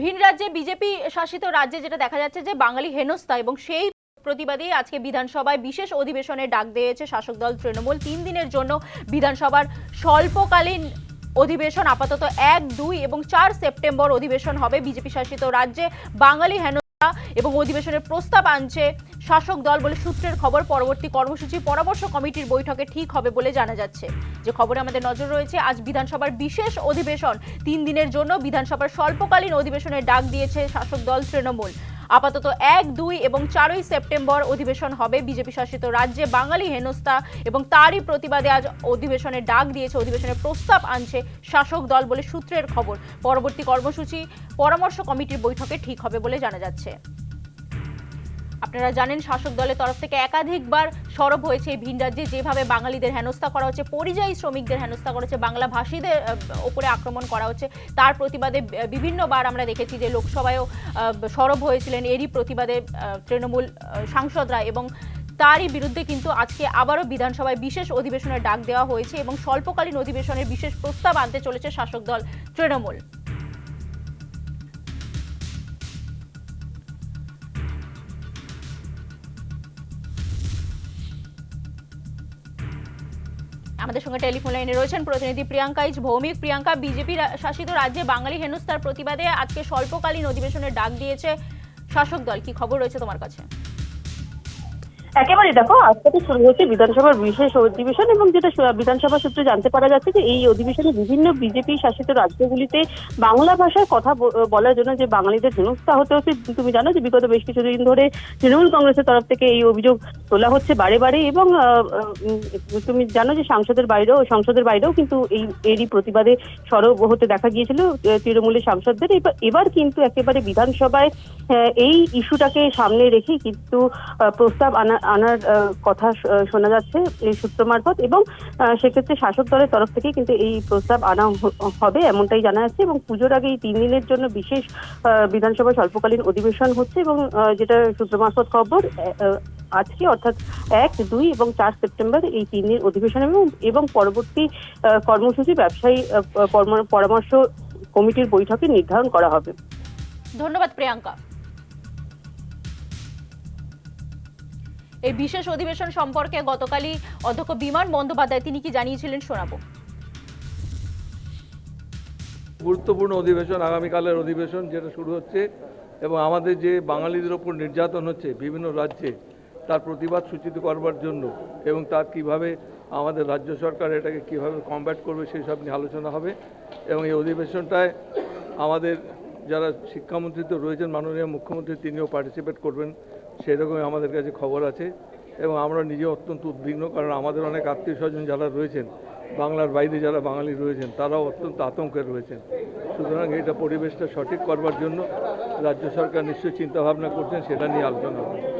ভিন রাজ্যে বিজেপি শাসিত রাজ্যে যেটা দেখা যাচ্ছে যে বাঙালি হেনস্থা এবং সেই প্রতিবাদে আজকে বিধানসভায় বিশেষ অধিবেশনে ডাক দিয়েছে শাসক দল তৃণমূল। তিন দিনের জন্য বিধানসভার স্বল্পকালীন অধিবেশন আপাতত এক, দুই এবং চার সেপ্টেম্বর অধিবেশন হবে বিজেপি শাসিত রাজ্যে। বাঙালি হেনস্থা এবং অধিবেশনের প্রস্তাব আনছে শাসক দল বলে সূত্রের খবর, পরবর্তী কর্মসূচি পরামর্শ কমিটির বৈঠকে ঠিক হবে বলে জানা যাচ্ছে। যে খবরে আমাদের নজর রয়েছে, আজ বিধানসভার বিশেষ অধিবেশন তিন দিনের জন্য বিধানসভার স্বল্পকালীন অধিবেশনের ডাক দিয়েছে শাসক দল তৃণমূল। আপাতত এক, দুই এবং চারই সেপ্টেম্বর অধিবেশন হবে। বিজেপি শাসিত রাজ্যে বাঙালি হেনস্থা এবং তারই প্রতিবাদে আজ অধিবেশনের ডাক দিয়েছে, অধিবেশনের প্রস্তাব আনছে শাসক দল বলে সূত্রের খবর। পরবর্তী কর্মসূচি, পরামর্শ কমিটির বৈঠকে ঠিক হবে বলে জানা যাচ্ছে। আপনারা জানেন শাসক দলের তরফ থেকে একাধিকবার সরব হয়েছে এই ভিন রাজ্যে। যেভাবে বাঙালিদের হেনস্থা করা হচ্ছে, পরিযায়ী শ্রমিকদের হেনস্থা করা হচ্ছে, বাংলা ভাষীদের ওপরে আক্রমণ করা হচ্ছে, তার প্রতিবাদে বিভিন্নবার আমরা দেখেছি যে লোকসভায়ও সরব হয়েছিলেন এরই প্রতিবাদে তৃণমূল সাংসদরা এবং তারই বিরুদ্ধে কিন্তু আজকে আবারও বিধানসভায় বিশেষ অধিবেশনের ডাক দেওয়া হয়েছে এবং স্বল্পকালীন অধিবেশনের বিশেষ প্রস্তাব আনতে চলেছে শাসক দল তৃণমূল। আমাদের সঙ্গে টেলিফোন লাইনে রয়েছেন প্রতিনিধি প্রিয়াঙ্কা ইজ ভৌমিক। প্রিয়াঙ্কা, বিজেপি শাসিত রাজ্যে বাঙালি হেনস্থার প্রতিবাদে আজকে স্বল্পকালীন অধিবেশনের ডাক দিয়েছে শাসক দল। কি খবর রয়েছে তোমার কাছে? একেবারে দেখো, আজ থেকে শুরু হচ্ছে বিধানসভার বিশেষ অধিবেশন এবং যেটা বিধানসভা সূত্রে জানতে পারা যাচ্ছে যে এই অধিবেশনে বিভিন্ন বিজেপি শাসিত রাজ্যগুলিতে বাংলা ভাষায় কথা বলার জন্য যে বাঙালিদের হেনস্থা হতে হচ্ছে, তুমি জানো যে বিগত বেশ কিছুদিন ধরে তৃণমূল কংগ্রেসের তরফ থেকে এই অভিযোগ তোলা হচ্ছে বারে বারে এবং তুমি জানো যে সাংসদের বাইরেও, সংসদের বাইরেও কিন্তু এই, এরই প্রতিবাদে সরব হতে দেখা গিয়েছিল তৃণমূলের সাংসদদের। এবার কিন্তু একেবারে বিধানসভায় এই ইস্যুটাকে সামনে রেখে কিন্তু প্রস্তাব আনা, আনার কথা শোনা যাচ্ছে এই সূত্র মারফত এবং সেক্ষেত্রে শাসক দলের তরফ থেকে কিন্তু এই প্রস্তাব আনা হবে এমনটাই জানা যাচ্ছে এবং পুজোর আগে এই তিন দিনের জন্য বিশেষ বিধানসভা স্বল্পকালীন অধিবেশন হচ্ছে এবং যেটা সূত্র মারফত খবর আজকে অর্থাৎ এক দুই এবং চার সেপ্টেম্বর এই তিন দিন অধিবেশন এবং এবং পরবর্তী আহ, কর্মসূচি ব্যবসায়ী আহ, পরামর্শ কমিটির বৈঠকে নির্ধারণ করা হবে। ধন্যবাদ প্রিয়াঙ্কা। এই বিশেষ অধিবেশন সম্পর্কে গতকালই অধ্যক্ষ বিমান বন্দ্যোপাধ্যায় তিনি কি জানিয়েছিলেন শোনাবো। গুরুত্বপূর্ণ অধিবেশন আগামীকালের অধিবেশন যেটা শুরু হচ্ছে এবং আমাদের যে বাঙালিদের ওপর নির্যাতন হচ্ছে বিভিন্ন রাজ্যে তার প্রতিবাদ সূচিত করবার জন্য এবং তার কীভাবে আমাদের রাজ্য সরকার এটাকে কীভাবে কমব্যাট করবে সেই সব নিয়ে আলোচনা হবে। এবং এই অধিবেশনটায় আমাদের যারা শিক্ষামন্ত্রী তো রয়েছেন, মাননীয় মুখ্যমন্ত্রী, তিনিও পার্টিসিপেট করবেন, সেরকমই আমাদের কাছে খবর আছে। এবং আমরা নিজে অত্যন্ত উদ্বিগ্ন, কারণ আমাদের অনেক আত্মীয় স্বজন যারা রয়েছেন, বাংলার বাইরে যারা বাঙালি রয়েছেন, তারাও অত্যন্ত আতঙ্কে রয়েছেন। সুতরাং এটা পরিবেশটা সঠিক করবার জন্য রাজ্য সরকার নিশ্চয়ই চিন্তাভাবনা করছেন, সেটা নিয়ে আলোচনা হবে।